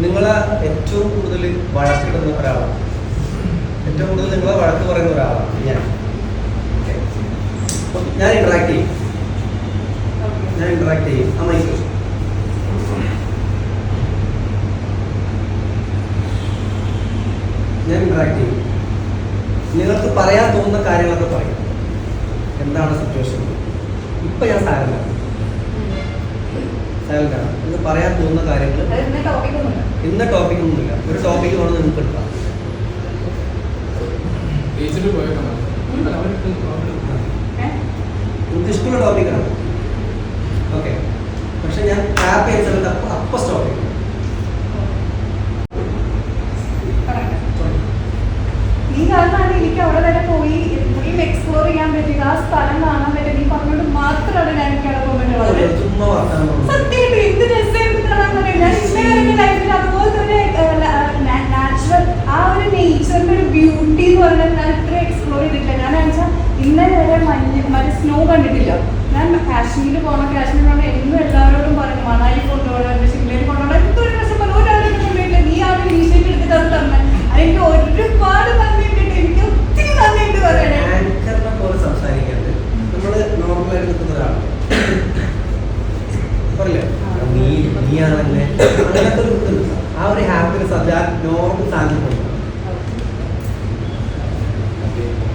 നിങ്ങളെ ഏറ്റവും കൂടുതൽ വഴക്കിടുന്ന ഒരാളാണ്. ഏറ്റവും കൂടുതൽ നിങ്ങളെ വഴക്ക് പറയുന്ന ഒരാളാണ് ഞാൻ. ഞാൻ ഇന്ററാക്ട് ചെയ്യും. ഞാൻ ഇന്ററാക്ട് ചെയ്യും. ആ മൈക്ക് ഞാൻ ഇന്ററാക്ട് ചെയ്യും. നിങ്ങൾക്ക് പറയാൻ തോന്നുന്ന കാര്യങ്ങളൊക്കെ പറയും. എന്താണ് സിറ്റുവേഷൻ ഇപ്പൊ ഞാൻ സാരമില്ല. സാരമില്ല എന്ന് പറയാൻ തോന്നുന്ന കാര്യങ്ങൾ ഇന്ന ടോപ്പിക് ഒന്നുമില്ല. ഒരു ടോപ്പിക് വേണം നിങ്ങൾക്ക് എടുക്കാം. നിങ്ങൾക്ക് ഇഷ്ടമുള്ള ടോപ്പിക്കാണ് ഓക്കെ. പക്ഷെ ഞാൻ ടാപ്പ് ചെയ്ത സ്ഥലത്ത് അപ്പൊ അപ്പൊ സ്റ്റോപ്പ് ചെയ്യും നീ കാരണമാണ് എനിക്ക് അവിടെ വരെ പോയി എക്സ്പ്ലോർ ചെയ്യാൻ പറ്റിയത്. ആ സ്ഥലം കാണാൻ പറ്റിയത്. നീ പറഞ്ഞോണ്ട് മാത്രമാണ് ഞാൻ എനിക്ക് അവിടെ പോകാൻ പറ്റുള്ളത് ചുമ്മാ വർത്താനം പറഞ്ഞു. സത്യമായിട്ടും എന്ത് രസമായിട്ട് കാണാൻ പറ്റും ഞാൻ ഇന്നേ വരെ എന്റെ ലൈഫിൽ അതുപോലത്തെ ഒരു നാച്ചുറൽ ആ ഒരു നേച്ചറിന്റെ ഒരു ബ്യൂട്ടി എന്ന് പറഞ്ഞാൽ ഞാൻ ഇത്ര എക്സ്പ്ലോർ ചെയ്തിട്ടില്ല ഞാൻ വെച്ചാൽ ഇന്നലെ വരെ മഞ്ഞ് മറ്റേ സ്നോ കണ്ടിട്ടില്ല ഞാൻ കാശ്മീർ പോകണം കാശ്മീർ പോകണം എന്നും എല്ലാവരോടും പറഞ്ഞു മണാലി കൊണ്ടുപോകണം ഷിംലയിൽ കൊണ്ടുപോകണം എന്തൊരു രസം പറഞ്ഞു ഒരാളും കൊണ്ടുപോയില്ല നീ ആ ഒരു ഇനീഷ്യേറ്റീവ് എടുത്തിട്ട് അത് തന്നെ എനിക്ക് ഒരുപാട് നന്ദിയുണ്ട് എനിക്ക് ഒത്തിരി നന്ദിയുണ്ട് പറയണേ ആങ്കറിനെ പോലെ സംസാരിക്കാണ്ട് നമ്മൾ നോർമലായിട്ട് നിൽക്കുന്ന ഒരാളാണ് പറയില്ലേ നീ നീയാണെന്നെ അങ്ങനത്തെ ഒരു ഇതുണ്ട്. ആ ഒരു ഹാപ്പിനെസ് അത് ആ നോർമൽ സാധനം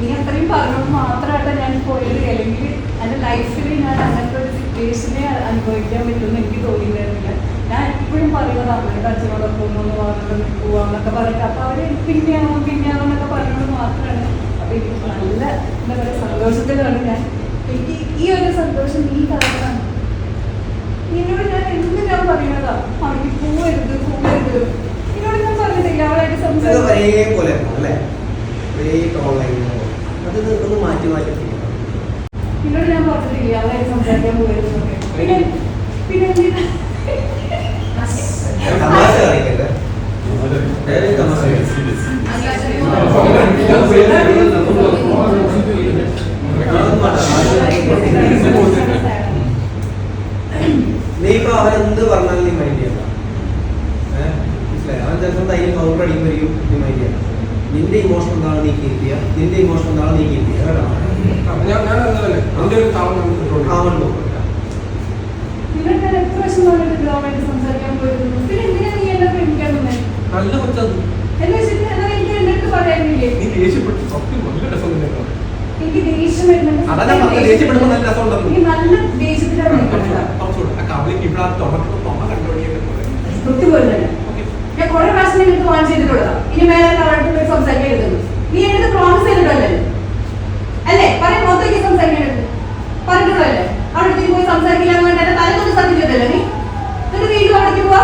നീ അത്രയും പറഞ്ഞത് മാത്രമായിട്ട് ഞാൻ പോയത്. അല്ലെങ്കിൽ എന്റെ ലൈഫിൽ ഞാൻ അങ്ങനത്തെ ഒരു സിറ്റുവേഷനെ അനുഭവിക്കാൻ പറ്റുമെന്ന് എനിക്ക് തോന്നിയിട്ടുണ്ടായിരുന്നില്ല. ഞാൻ എപ്പോഴും പറയുന്നത് അമ്മയുടെ അച്ഛനോടൊപ്പം ഒന്ന് പറഞ്ഞിട്ട് പോവാന്നൊക്കെ പറഞ്ഞിട്ട്. അപ്പോൾ അവർ പിന്നെയാവും പിന്നെയാവും എന്നൊക്കെ പറഞ്ഞത് മാത്രമാണ് അപ്പോൾ എനിക്ക് നല്ല എന്താ പറയുക സന്തോഷത്തിലാണ് ഞാൻ. എനിക്ക് ഈ ഒരു സന്തോഷം നീ കാരണം നിന്നോട് ഞാൻ എന്ത് ഞാൻ പറയുന്നതാ? അവർക്ക് പോവരുത് പോവരുത്. നിന്നോട് ഞാൻ പറഞ്ഞിട്ടില്ല അവളായിട്ട് സംസാരിക്കും സംസാരിച്ചു. ഒരേ പോലെ അല്ലേ? ഒരേ ഓൺലൈൻ അത് മാറ്റി മാറ്റി പിന്നോട് ഞാൻ പറഞ്ഞിട്ടില്ല അവരെ സംസാരിക്കാൻ പോയിരുന്നൊക്കെ പിന്നെ പിന്നെ? എന്തിനാ? തമാശ കളിക്കല്ലേ ഏത് തമാശ നീ ഇപ്പൊ അവരെന്ത് പറഞ്ഞാലും നീ മൈൻഡ് ചെയ്യണ്ട. മനസ്സിലായി? അവൻ ചിലപ്പോൾ തൈ കൗണ്ടർ അടിക്കുമ്പോഴേക്കും നീ മൈൻഡ് ചെയ്യണം നിന്റെ ഇമോഷൻ എന്താണ് നീ കീപ്പ് ചെയ്യുക? നിന്റെ ഇമോഷൻ എന്താണ് നീ കീപ്പ് ചെയ്യുക? നല്ല നീ ദേഷ്യപ്പെട്ടു സത്യം നല്ല രസം തന്നെ എനിക്ക് ദേഷ്യം വരുന്നുണ്ട്. നല്ല ദേഷ്യത്തിലാണ് ഞാൻ കുറെ പ്രാവശ്യം നിങ്ങൾക്ക് വാൺ ചെയ്തിട്ടുള്ളതാണ് ഇനി മേലെ അവരുടെ പോയി സംസാരിക്കരുത് നീ എടുത്ത് പ്രോമിസ് ചെയ്തിട്ടല്ലേ അല്ലേ? പറയും മൊത്തയ്ക്ക് സംസാരിക്കരുത് പറഞ്ഞിട്ടുള്ളല്ലേ അവിടെ പോയി സംസാരിക്കില്ല എന്ന് പറഞ്ഞാൽ തലക്കൊന്ന് ചെയ്തല്ലേ നീ? എന്നിട്ട് വീണ്ടും അവിടേക്ക് പോവാ?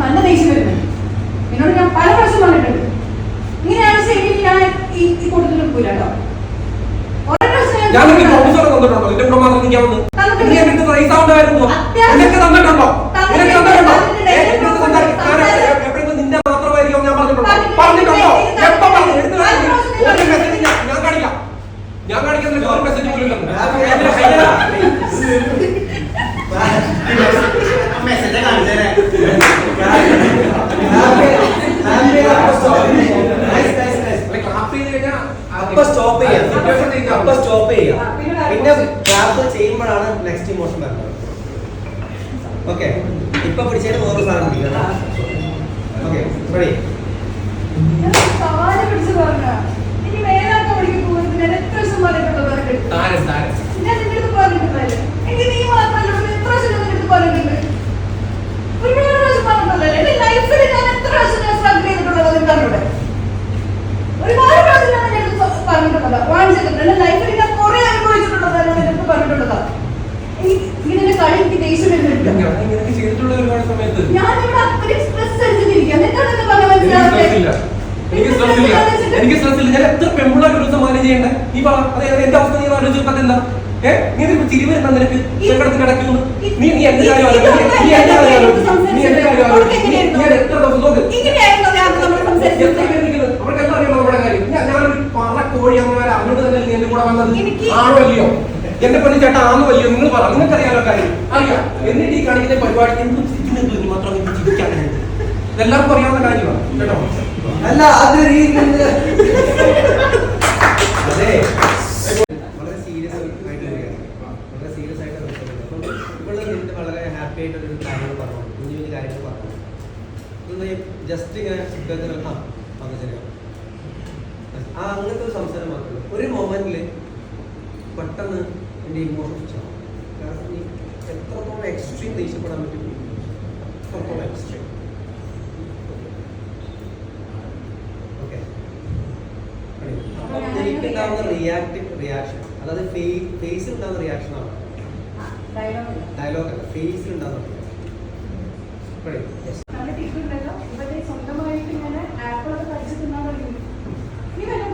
നല്ല ദേഷ്യം വരുന്നത് എന്നോട് ഞാൻ പല പ്രാവശ്യം പറഞ്ഞിട്ടുണ്ട്. ഇങ്ങനെയാണ് ശരി ഞാൻ ഈ കൂട്ടത്തിൽ പോയില്ല കേട്ടോ. ഞാൻ നിനക്ക് തന്നിട്ടുണ്ടോ നിന്റെ കൂടെ മാത്രം നിൽക്കാമെന്ന്. നീ എനിക്ക് റൈസ് ആവണ്ടായിരുന്നു അത്യാവശ്യം- നിനക്ക് തന്നിട്ടുണ്ടോ. നിനക്ക് തന്നിട്ടുണ്ടോ. ഏ, നിന്റെ മാത്രമായിരിക്കും ഞാൻ പറഞ്ഞിട്ടുണ്ടോ. പറഞ്ഞിട്ടുണ്ടോ? എപ്പോ പറഞ്ഞു? എടുത്ത് ഞാൻ ഒരു മെസ്സേജ് ഞാൻ ഞാൻ കാണിക്കാം. ഞാൻ കാണിക്കാൻ ഒരു മെസ്സേജ് പോലും ഇല്ല. മെസ്സേജ് കാണിച്ചേരെ അപ്പൊ സ്റ്റോപ്പ് ചെയ്യാം. അപ്പൊ സ്റ്റോപ്പ് ചെയ്യാം. പിന്നെ ക്ലാസ്. ചെയ്യുമ്പോഴാണ് നെക്സ്റ്റ് ഇമോഷൻ വരുന്നത്. ഓക്കെ ഇപ്പൊ പിടിച്ചതിന് വേറെ സാധനം പിടിക്കണം ഓക്കെ റെഡി പറഞ്ഞിട്ടുണ്ടല്ലേ ഒരുപാട് പ്രാവശ്യം ഞാൻ സ- വാങ്ങിച്ചിട്ടുണ്ട് ലൈഫിൽ ഞാൻ കുറെ അനുഭവിച്ചിട്ടുള്ളതാ ഞാൻ നിന്റെ അടുത്ത് പറഞ്ഞിട്ടുള്ളതാ. ഇങ്ങനെ എന്റെ ദേഷ്യം വരുന്നുണ്ട്. ഞാൻ ഞാനിവിടെ അത്രയും സ്ട്രെസ് അടിച്ചിട്ടിരിക്കുക എന്നിട്ടാണ് എന്നെ പറഞ്ഞ എനിക്ക് സ്ട്രെസ് ഇല്ല. എനിക്ക് സ്ട്രെസ് ഇല്ല. ഞാൻ എത്ര പെമ്പിള്ളാർ ഒരു ദിവസം മാനേജ് ചെയ്യണ്ടേ? നീ പറ. അതെ എന്റെ അവസ്ഥ നീ ഏ? നീ ഇതിപ്പോ ചിരി വരുന്ന നിനക്ക്? കിടക്കുന്നു നീ നീ എന്റെ കാര്യം ആലോചിക്ക്. നീ എന്റെ കാര്യം ആലോചിക്ക്. നീ എന്റെ കാര്യം ആലോചിക്ക്. ഞാൻ എത്ര ദിവസം നോക്ക്? അവർക്കെല്ലാം അറിയാമോ നമ്മുടെ കാര്യം. ഞാനൊരു പറ കോഴി അമ്മമാരെ അങ്ങോട്ട് തന്നെ നീ എന്റെ കൂടെ വന്നത്? ആണോ അല്ലയോ? എന്റെ പണി ചേട്ടാ ആന്ന് വലിയ നിങ്ങൾ പറ നിങ്ങൾക്ക് അറിയാലോ കാര്യം. അറിയാം. എന്നിട്ട് ഈ കാണിക്കുന്ന പരിപാടി എന്ത് ചിരിക്കുന്നത് മാത്രം ചിരിക്കാനായിട്ട് ഇതെല്ലാവർക്കും അറിയാവുന്ന കാര്യമാണ് കേട്ടോ? അല്ല അത് അതെ. വളരെ സീരിയസ് ആയിട്ട് വളരെ സീരിയസ് ആയിട്ട് വളരെ ഹാപ്പി പറഞ്ഞു. പറഞ്ഞു. ജസ്റ്റ് ഇങ്ങനെ ആ അങ്ങനത്തെ ഒരു സംസാരം പെട്ടെന്ന് എന്റെ ഇമോഷൻസ് ആവും. കാരണം ഈ എത്രത്തോളം എക്സ്ട്രീം ദേഷ്യപ്പെടാൻ പറ്റും എത്രത്തോളം എക്സ്ട്രീം ഓക്കെ അപ്പം എനിക്കുണ്ടാവുന്ന റിയാക്ട് റിയാക്ഷൻ അതായത് ഫേസിൽ ഉണ്ടാകുന്ന റിയാക്ഷൻ ആണ്. ഡയലോഗ് അല്ല ഫേസിൽ ഉണ്ടാകുന്ന റിയാക്ഷൻ സ്വന്തമായിട്ട് ഇങ്ങനെ ആപ്പിളൊക്കെ കഴിച്ച് തിന്നാൻ തുടങ്ങി. നീ വല്ലതും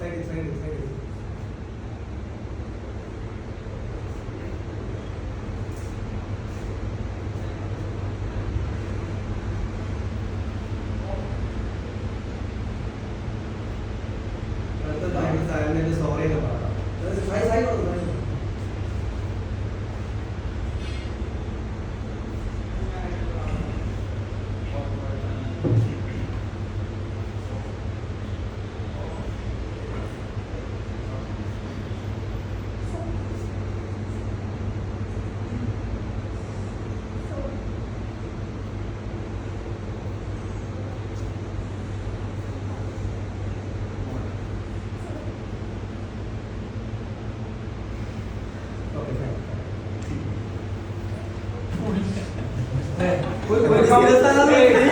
side side side Thank you. Hey.